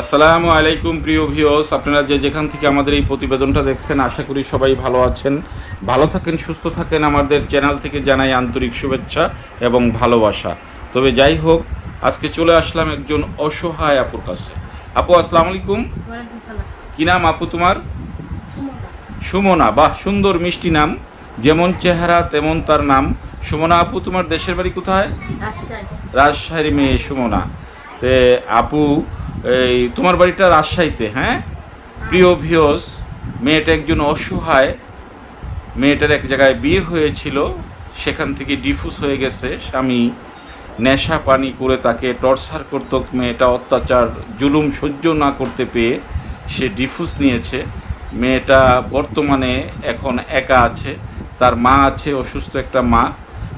আসসালামু আলাইকুম প্রিয় ভিউস আপনারা যে যেখান থেকে আমাদের এই প্রতিবেদনটা দেখছেন আশা করি সবাই ভালো আছেন। ভালো থাকেন সুস্থ থাকেন। আমাদের চ্যানেল থেকে জানাই আন্তরিক শুভেচ্ছা এবং ভালোবাসা। তবে যাই হোক আজকে চলে আসলাম একজন অসহায় আপুর কাছে। আপু আসসালামু আলাইকুম। কি নাম আপু তোমার? সুমনা। সুমনা বাহ সুন্দর মিষ্টি নাম। যেমন চেহারা তেমন তার নাম। সুমনা আপু তোমার দেশের বাড়ি কোথায়? রাজশাহী। রাজশাহীর মেয়ে সুমনা। তে আপু এই, তোমার বাড়িটা রাজশাহীতে হ্যাঁ? প্রিয় ভিওস মেয়েটা একজন অসহায়। মেয়েটার এক জায়গায় বিয়ে হয়েছিল, সেখান থেকে ডিফুস হয়ে গেছে। স্বামী নেশা পানি করে তাকে টর্চার করত, মেয়েটা অত্যাচার, জুলুম সহ্য না করতে পেয়ে সে ডিফুস নিয়েছে। মেয়েটা বর্তমানে এখন একা আছে, তার মা আছে, অসুস্থ একটা মা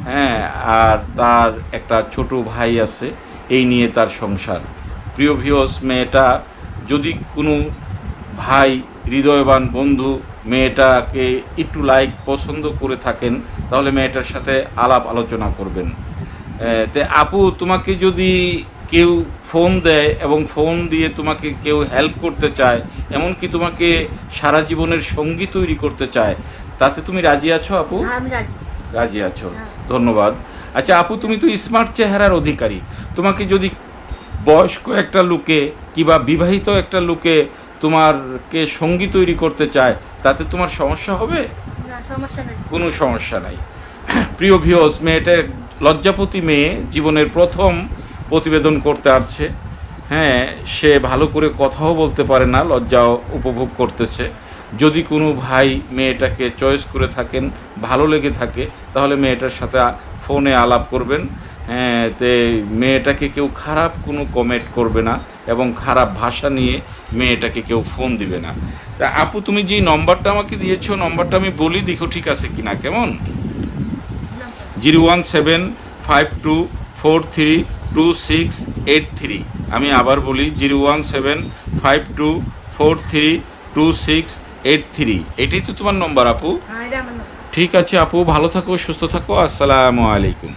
হ্যাঁ আর তার একটা ছোট ভাই আছে, এই নিয়ে তার সংসার। প্রিয় ভিওস মেয়েটা যদি কোনো ভাই হৃদয়বান বন্ধু মেয়েটাকে একটু লাইক পছন্দ করে থাকেন তাহলে মেয়েটার সাথে আলাপ আলোচনা করবেন। তে আপু তোমাকে যদি কেউ ফোন দেয় এবং ফোন দিয়ে তোমাকে কেউ হেল্প করতে চায় এমনকি তোমাকে সারা জীবনের সঙ্গী তৈরি করতে চায় তাতে তুমি রাজি আছো আপু? হ্যাঁ রাজি। আছো? হ্যাঁ। ধন্যবাদ। আচ্ছা আপু তুমি তো স্মার্ট চেহারার অধিকারী। তোমাকে যদি বয়স্ক একটা লোকে কিংবা বিবাহিত একটা লোকে তোমারকে সঙ্গী তৈরি করতে চায় তাতে তোমার সমস্যা হবে? কোনো সমস্যা নাই। প্রিয় ভিওস মেয়েটা লজ্জাপতি মেয়ে জীবনের প্রথম প্রতিবেদন করতে আসছে। হ্যাঁ সে ভালো করে কথাও বলতে পারে না লজ্জাও উপভোগ করতেছে। যদি কোনো ভাই মেয়েটাকে চয়েস করে থাকেন ভালো লেগে থাকে তাহলে মেয়েটার সাথে ফোনে আলাপ করবেন। তে মেয়েটাকে কেউ খারাপ কোনো কমেন্ট করবে না এবং খারাপ ভাষা নিয়ে মেয়েটাকে কেউ ফোন দিবে না। তা আপু তুমি যে নম্বরটা আমাকে দিয়েছ নম্বরটা আমি বলি দেখো ঠিক আছে কিনা কেমন? Zero one seven five two four three two six eight three. আমি আবার বলি zero one seven five two four three two six eight three. এটাই তো তোমার নম্বর আপু? হ্যাঁ ঠিক আছে আপু ভালো থাকো সুস্থ থাকো আসসালামু আলাইকুম।